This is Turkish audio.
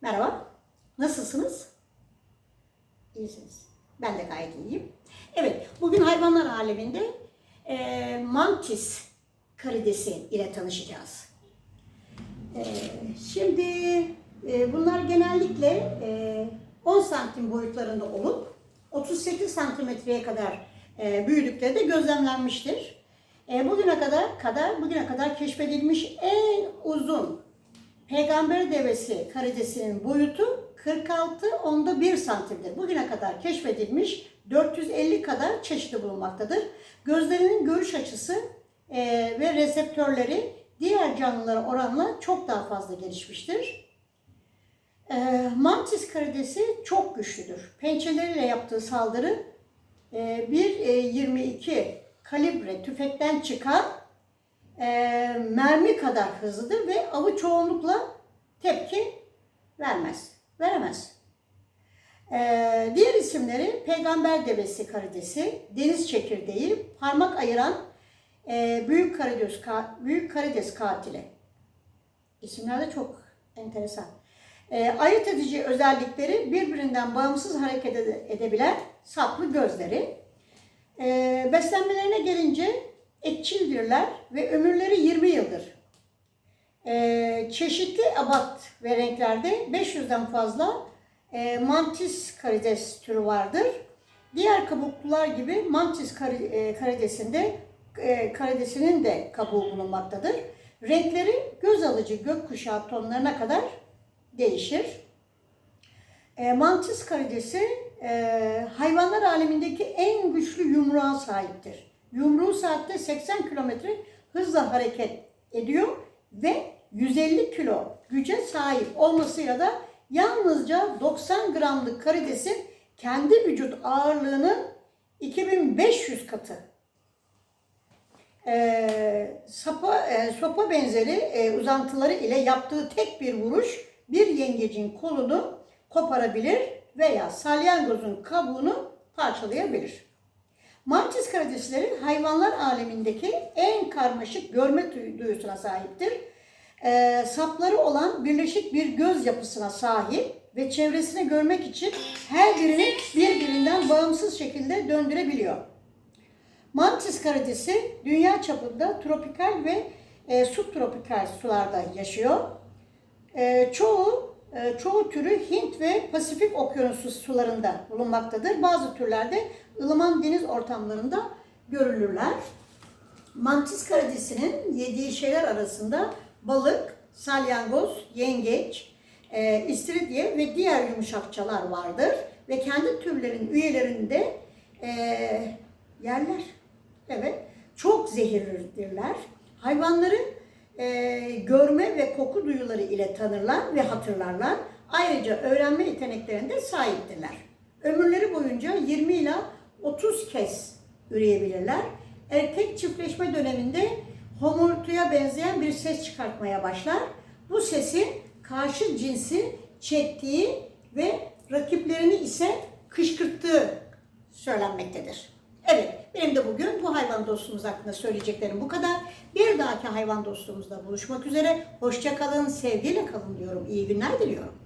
Merhaba. Nasılsınız? İyisiniz. Ben de gayet iyiyim. Evet, bugün hayvanlar aleminde e, mantis karidesi ile tanışacağız. E, şimdi e, bunlar genellikle e, 10 santim boyutlarında olup 38 santimetreye kadar e, büyüdükleri de gözlemlenmiştir. E, bugüne kadar kadar bugüne kadar keşfedilmiş en uzun peygamber devesi karidesinin boyutu 46 onda 1 santimdir. Bugüne kadar keşfedilmiş 450 kadar çeşidi bulunmaktadır. Gözlerinin görüş açısı e, ve reseptörleri diğer canlılara oranla çok daha fazla gelişmiştir. E, mantis karidesi çok güçlüdür. Pençeleriyle yaptığı saldırı e, 1.22 kalibre tüfekten çıkan e, mermi kadar hızlıdır ve avı çoğunlukla tepki vermez, veremez. E, diğer isimleri peygamber devesi karidesi, deniz çekirdeği, parmak ayıran e, büyük karides, ka- büyük karides katili. İsimler de çok enteresan. E, ayırt edici özellikleri birbirinden bağımsız hareket ede- edebilen saplı gözleri. E, beslenmelerine gelince etçildirler ve ömürleri 20 yıldır. E, çeşitli abat ve renklerde 500'den fazla e, mantis karides türü vardır. Diğer kabuklular gibi mantis e, karidesinde e, karidesinin de kabuğu bulunmaktadır. Renkleri göz alıcı gökkuşağı tonlarına kadar değişir. E, mantis karidesi e, hayvanlar alemindeki en güçlü yumruğa sahiptir. Yumruğu saatte 80 kilometre hızla hareket ediyor ve 150 kilo güce sahip olmasıyla da yalnızca 90 gramlık karidesin kendi vücut ağırlığının 2500 katı. E, sapa, e, sopa benzeri e, uzantıları ile yaptığı tek bir vuruş bir yengecin kolunu koparabilir veya salyangozun kabuğunu parçalayabilir. Mantis karidesleri hayvanlar alemindeki en karmaşık görme duy- duyusuna sahiptir. Ee, sapları olan birleşik bir göz yapısına sahip ve çevresini görmek için her birini birbirinden bağımsız şekilde döndürebiliyor. Mantis karidesi dünya çapında tropikal ve e, subtropikal sularda yaşıyor. E, çoğu e, çoğu türü Hint ve Pasifik okyanusu sularında bulunmaktadır. Bazı türlerde ılıman deniz ortamlarında görülürler. Mantis karidesinin yediği şeyler arasında balık, salyangoz, yengeç, e, istiridye ve diğer yumuşakçalar vardır. Ve kendi türlerin üyelerinde e, yerler. Evet. Çok zehirlidirler. Hayvanları e, görme ve koku duyuları ile tanırlar ve hatırlarlar. Ayrıca öğrenme yeteneklerine de sahiptirler. Ömürleri boyunca 20 ila 30 kez üreyebilirler. Erkek çiftleşme döneminde homurtuya benzeyen bir ses çıkartmaya başlar. Bu sesi karşı cinsi çektiği ve rakiplerini ise kışkırttığı söylenmektedir. Evet, benim de bugün bu hayvan dostumuz hakkında söyleyeceklerim bu kadar. Bir dahaki hayvan dostumuzla buluşmak üzere. Hoşça kalın, sevgiyle kalın diyorum. İyi günler diliyorum.